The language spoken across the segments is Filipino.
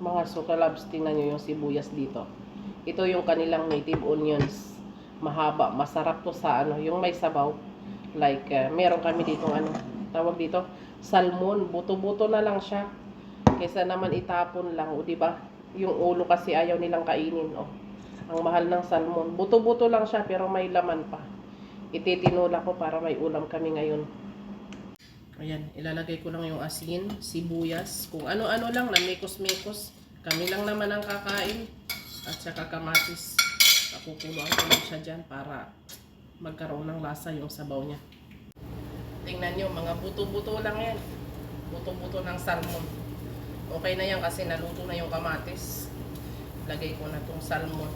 Mga sukalabs, tingnan nyo yung sibuyas dito. Ito yung kanilang native onions. Mahaba, masarap to sa ano, yung may sabaw. Like, uh, meron kami dito ano, tawag dito, salmon. Buto-buto na lang siya. Kaysa naman itapon lang, o ba? Yung ulo kasi ayaw nilang kainin, oh. Ang mahal ng salmon. Buto-buto lang siya pero may laman pa. Ititinula ko para may ulam kami ngayon. Ayan, ilalagay ko lang yung asin, sibuyas, kung ano-ano lang na mekos-mekos. Kami lang naman ang kakain. At saka kamatis. Pakukuluan ko lang siya dyan para magkaroon ng lasa yung sabaw niya. Tingnan nyo, mga buto-buto lang yan. Buto-buto ng salmon. Okay na yan kasi naluto na yung kamatis. Lagay ko na tong salmon.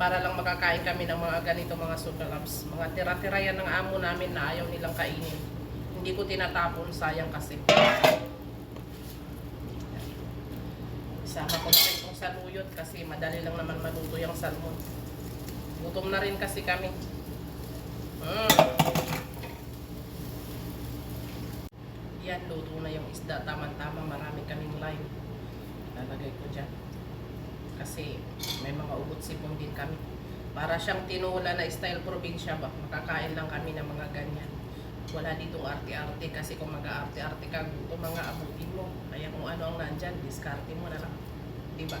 Para lang makakain kami ng mga ganito mga sukalabs. Mga tira-tira yan ng amo namin na ayaw nilang kainin. Hindi ko tinatapon, sayang kasi. Isama ko na rin itong saluyot kasi madali lang naman maluto yung salmon. Gutom na rin kasi kami. Mm. Yan, luto na yung isda. Tama-tama, marami kaming lime. Lalagay ko dyan. Kasi may mga ugot sipon din kami. Para siyang tinula na style probinsya ba? Makakain lang kami ng mga ganyan. Wala ditong arte-arte kasi kung mag-arte-arte ka, ito mga abutin mo. Kaya kung ano ang nandyan, diskarte mo na lang. Diba?